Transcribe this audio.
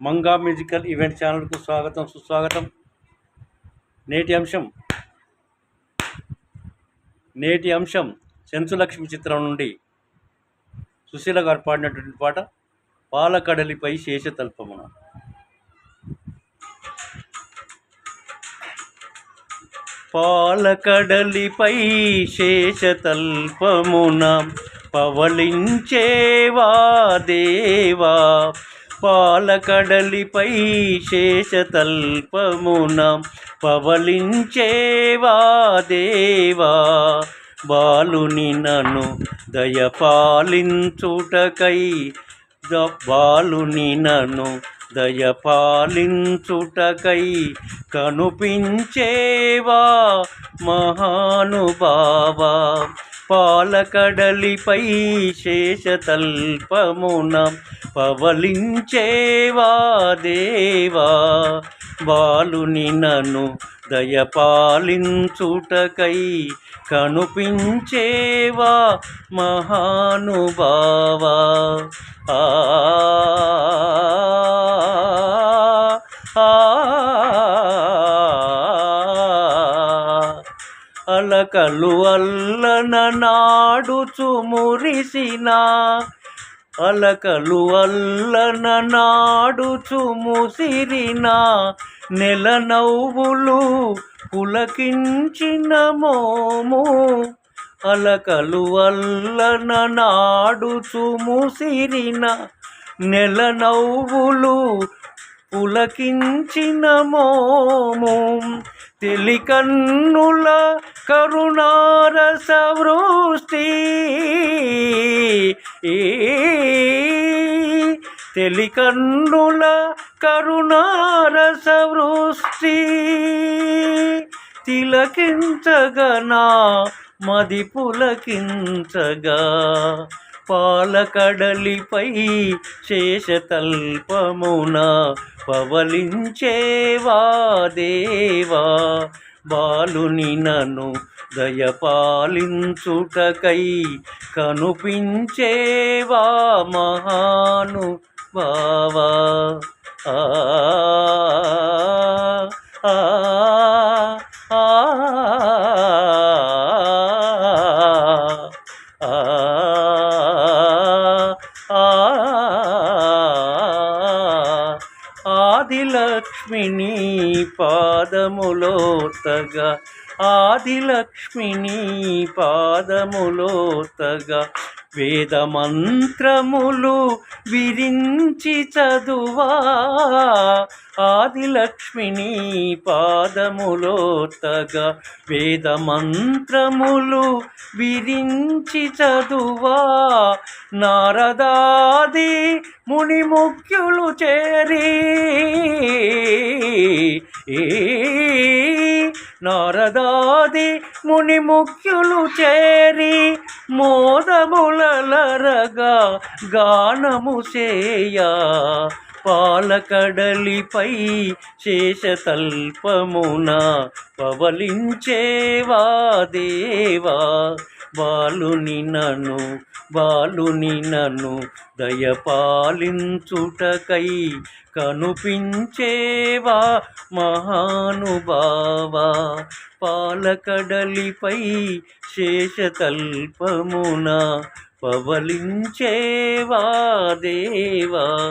Manga musical event ఛానల్కు స్వాగతం సుస్వాగతం. నేటి అంశం నేటి అంశం చెంచులక్ష్మి చిత్రం నుండి సుశీల గారు పాడినటువంటి పాట పాలకడలిపై శేషతల్పమున. పాలకడలిపై శేషతల్పమున పవళించేవా దేవా పాలకడలిపై శేషతల్పమున పవలించేవా దేవా బాలుని నను దయపాలించుటకై ద- బాలుని నను దయపాలించుటకై కనుపించేవా మహానుభావా. పాలకడలిపై శేషతల్పమున పవలించేవా దేవా? బాలుని నను దయపాలించుటకై కనుపించేవా మహానుభావా? ఆ, అలకలు అల్లన నాడు చుమురిసిన అలకలు అల్లన నాడు చుముసిరిన నెల నవ్వులు పులకించిన మోము. అలకలు అల్లన నాడు చుముసిరిన నెల నవ్వులు పులకించిన మోము. తెలికన్నుల కరుణారస వృష్టి తెలికన్నుల కరుణారస వృష్టి తిలకించగనా మది పులకించగా. పాలకడలిపై శేషతల్పమున పవలించేవా దేవా? బాలుని నను దయపాలించుటకై కనుపించేవా మహాను బావా ఆ, ఆదిలక్ష్మిని పాదములోతగా ఆదిలక్ష్మిణి ఆదిలక్ష్మిని పాదములో వేద మంత్రములు విరించి చదువా ఆదిలక్ష్మిని పాదములో తగ వేద మంత్రములు విరించి చదువా. నారదాది ముని ముఖ్యులు చేరి ఏ నారదాది ముని ముఖ్యులు చేరి మోదములరగా గానము చేయా. పాలకడలిపై శేషతల్పమున పవలించేవా దేవా? బాలుని నను బాలుని నను దయపాలించుటకై కనుపించేవా మహానుభావా? పాలకడలిపై శేషతల్పమున పవలించేవా దేవా?